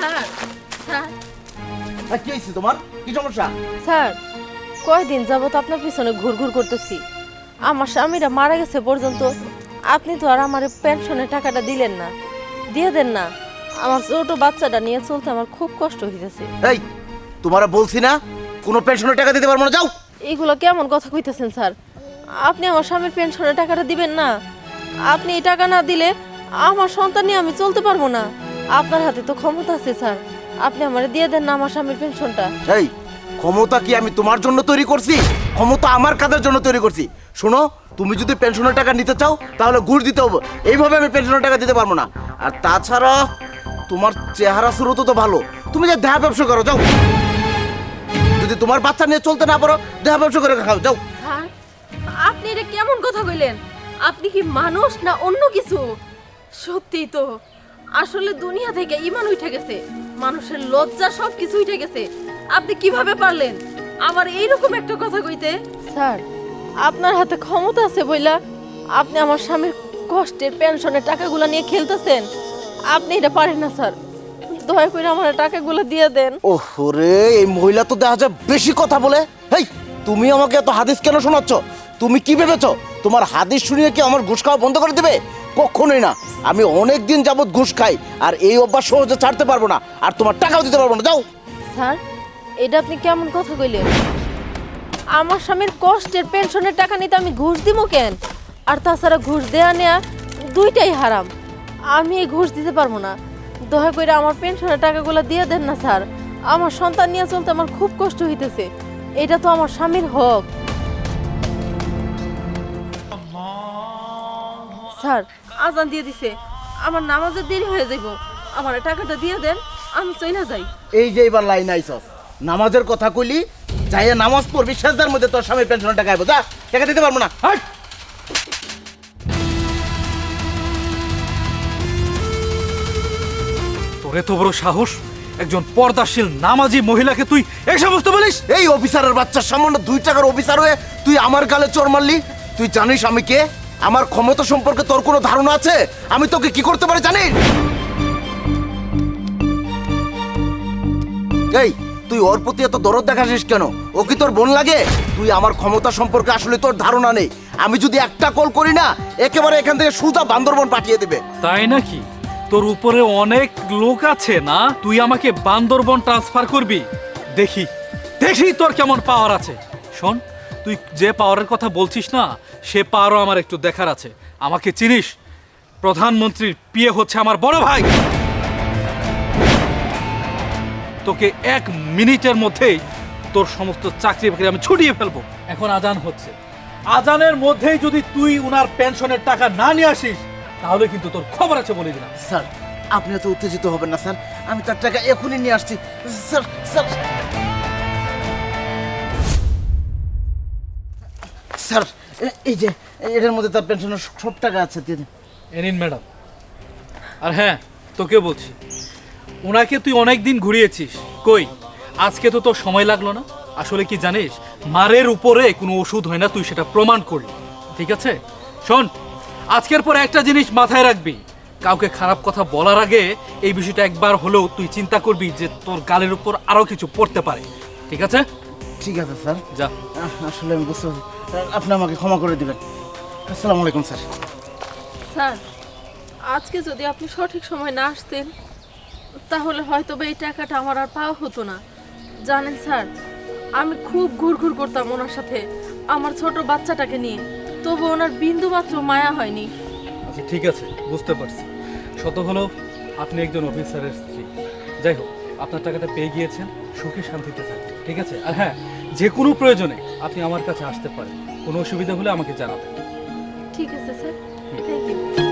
Sir sir. আর কি হয়েছে তোমার? কি সমস্যা? স্যার কয়দিন যাবত আপনার পিছনে ঘুরঘুর করতেছি। আমার স্বামীরা মারা গেছে পর্যন্ত আপনি তো আর আমার পেনশনের টাকাটা দিলেন না দিয়ে দেন না। আমার ছোট বাচ্চাটা নিয়ে চলতে আমার খুব কষ্ট হইতেছে। এই তোমারা বলছি না কোনো পেনশনের টাকা দিতে পারব না যাও। এইগুলো কেমন কথা কইতেছেন স্যার? আপনি আমার স্বামীর পেনশনের টাকাটা দিবেন না। আপনি এই টাকা না দিলে আমার সন্তান নিয়ে আমি চলতে পারব না। আপনার হাতে তো ক্ষমতা আছে স্যার। আপনি আমারে দিয়ে দেন না আমার স্বামীর পেনশনটা এই ক্ষমতা কি আমি তোমার জন্য তৈরি করছি? ক্ষমতা আমার কাদের জন্য তৈরি করছি? শোনো তুমি যদি পেনশনের টাকা নিতে চাও তাহলে ঘুষ দিতে হবে। এইভাবে আমি পেনশনের টাকা দিতে পারব না। আর তাছাড়া তোমার চেহারা স্রোত তো ভালো। তুমি যে দেহা ব্যবসা করো যাও। যদি তোমার বাচ্চা নিয়ে চলতে না পারো দেহা ব্যবসা করে খাও যাও। স্যার আপনি এটা কেমন কথা কইলেন? আপনি কি মানুষ না অন্য কিছু? সত্যি তো। আসলে দুনিয়া থেকে ইমান উঠে গেছে। মানুষের লজ্জা সব কিছু উঠে গেছে। আপনি কীভাবে পারলেন? আমার এইরকম একটা কথা কইতে? স্যার আপনার হাতে ক্ষমতা আছে বইলা আপনি আমার স্বামীর কষ্টের পেনশনের টাকাগুলো নিয়ে খেলতেছেন। আপনি এটা পারেন না স্যার। দয়া করে আমার টাকাগুলো দিয়ে দেন। ওরে এই মহিলা তো দেখা যায় বেশি কথা বলে। হেই তুমি আমাকে এত হাদিস কেন শোনাচ্ছ? তুমি কি ভেবেছ? তোমার হাদিস শুনিয়ে কি আমার ঘুষ খাওয়া বন্ধ করে দেবে? কখনোই না। আমি অনেক দিন যাবত ঘুষ খাই, আর এই অভ্যাস সহজে ছাড়তে পারব না, আর তোমার টাকাও দিতে পারব না। যাও। স্যার, এটা আপনি কেমন কথা কইলেন? আমার স্বামীর কষ্টের পেনশনের টাকা নিতে আমি ঘুষ দিব কেন? আর তাছাড়া ঘুষ দেয়া নেয়া দুইটাই হারাম। আমি এই ঘুষ দিতে পারব না। দয়া করে আমার পেনশনের টাকাগুলো দিয়ে দেন না, স্যার। আমার সন্তান নিয়ে চলতে আমার খুব কষ্ট হইতেছে। এটা তো আমার স্বামীর হক। স্যার আজান দিয়ে দিছে। আমার নামাজের দেরি হয়ে যাইব। আমার টাকাটা দিয়ে দেন আমি চইলা যাই। এই যে এবার লাইন আইসস নামাজের কথা কইলি যাইয়া নামাজ পড়বি শেষদার মধ্যে তোর স্বামীর পেনশনের টাকা আইবো। যা টাকা দিতে পারব না। হাট! তোর এত বড় সাহস? একজন পর্দাশীল নামাজি মহিলাকে তুই এই সমস্ত বলিস? এই অফিসারের বাচ্চার সামান্য দুই টাকার অফিসার হয়ে তুই আমার গালে চোর মারলি? তুই জানিস আমি কে? আমার ক্ষমতা সম্পর্কে তোর কোনো ধারণা আছে? আমি তোকে কি করতে পারি জানিস? এই, তুই ওর প্রতি এত দরদ দেখাছিস কেন? ও কি তোর বোন লাগে? তুই আমার ক্ষমতা সম্পর্কে আসলে তোর ধারণা নেই। আমি যদি একটা কল করি না, একেবারে এখান থেকে সুজা বান্দরবন পাঠিয়ে দেবে। তাই নাকি? তোর উপরে অনেক লোক আছে, না? তুই আমাকে বান্দরবন ট্রান্সফার করবি। দেখি দেখি তোর কেমন পাওয়ার আছে। শোন তুই যে পাওয়ারের কথা বলছিস না, সে পাওয়ারও আমার একটু দেখার আছে। আমাকে চিনিস? প্রধানমন্ত্রীর বিয়ে হচ্ছে আমার বড় ভাই। তোকে এক মিনিটের মধ্যেই তোর সমস্ত চাকরি বাকরি আমি ছুটিয়ে ফেলব। এখন আজান হচ্ছে। আজানের মধ্যেই যদি তুই উনার পেনশনের টাকা না নিয়ে আসিস, তাহলে কিন্তু তোর খবর আছে বলে দিলাম। স্যার, আপনি এত উত্তেজিত হবেন না, স্যার। আমি তার টাকা এখনই নিয়ে আসছি। Sir sir. স্যার এই যে, এটার মধ্যে তার পেনশনের সব টাকা আছে, দিয়ে দিন। এ ম্যাডাম। আর হ্যাঁ তোকে বলছি ওনাকে তুই অনেক দিন ঘুরিয়েছিস। কই? আজকে তো তোর সময় লাগল না। আসলে কি জানিস, মারের উপরে কোনো ওষুধ হয় না, তুই সেটা প্রমাণ করলি। ঠিক আছে? শোন, আজকের পর একটা জিনিস মাথায় রাখবি। কাউকে খারাপ কথা বলার আগে এই বিষয়টা একবার হলেও তুই চিন্তা করবি যে তোর গালের উপর আরও কিছু পড়তে পারে। ঠিক আছে? ঠিক আছে স্যার। যা। আসলে আমি বুঝতে পারছি। আপনি আমাকে ক্ষমা করে দিবেন। আসসালামু আলাইকুম স্যার। স্যার আজকে যদি আপনি সঠিক সময় না আসতেন তাহলে হয়তো বা এই টাকাটা আমার আর পাওয়া হতো না। জানেন স্যার আমি খুব ঘুরঘুর করতাম ওনার সাথে আমার ছোট বাচ্চাটাকে নিয়ে। তবু ওনার বিন্দু মাত্র মায়া হয়নি। আচ্ছা ঠিক আছে বুঝতে পারছি। শত হলো আপনি একজন অফিসারের স্ত্রী। যাই হোক আপনার টাকাটা পেয়ে গিয়েছেন সুখে শান্তিতে থাকবেন। ঠিক আছে? আর হ্যাঁ যে কোনো প্রয়োজনে আপনি আমার কাছে আসতে পারেন। কোনো অসুবিধা হলে আমাকে জানাবেন। ঠিক আছে স্যার। Thank you